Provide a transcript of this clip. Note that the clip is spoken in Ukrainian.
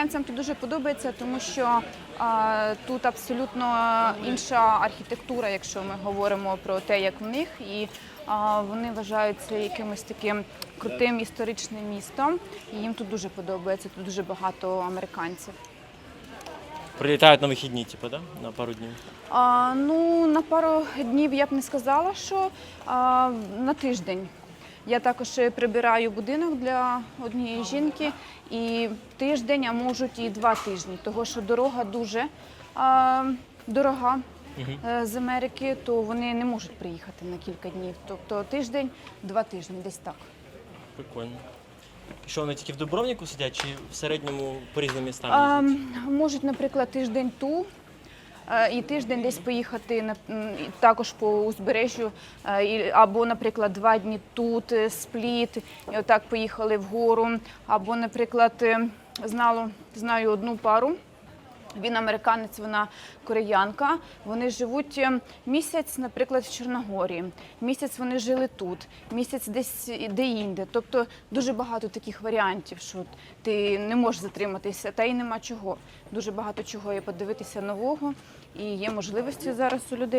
американцям тут дуже подобається, тому що а, тут абсолютно інша архітектура, якщо ми говоримо про те, як в них, і а, вони вважають це якимось таким крутим історичним містом. І їм тут дуже подобається. Тут дуже багато американців. Прилітають на вихідні, типу, да? на пару днів. А, ну, на пару днів я б не сказала, що а, на тиждень. Я також е, прибираю будинок для однієї жінки і тиждень, а можуть і два тижні, тому що дорога дуже а, дорога е, з Америки, то вони не можуть приїхати на кілька днів. Тобто тиждень, два тижні, десь так. Прикольно. Що вони тільки в Дубровнику сидять, чи в середньому по різним містам їздять? можуть, наприклад, тиждень ту. Е, І тиждень десь поїхати на також по узбережжю, е, або, наприклад, два дні тут, е, спліт, і отак поїхали вгору. Або, наприклад, знало, знаю одну пару. Він американець, вона кореянка. Вони живуть е, місяць, наприклад, в Чорногорії. Місяць вони жили тут, місяць десь де-інде. Тобто дуже багато таких варіантів, що ти не можеш затриматися, та й нема чого. Дуже багато чого є подивитися нового, і є можливості зараз у людей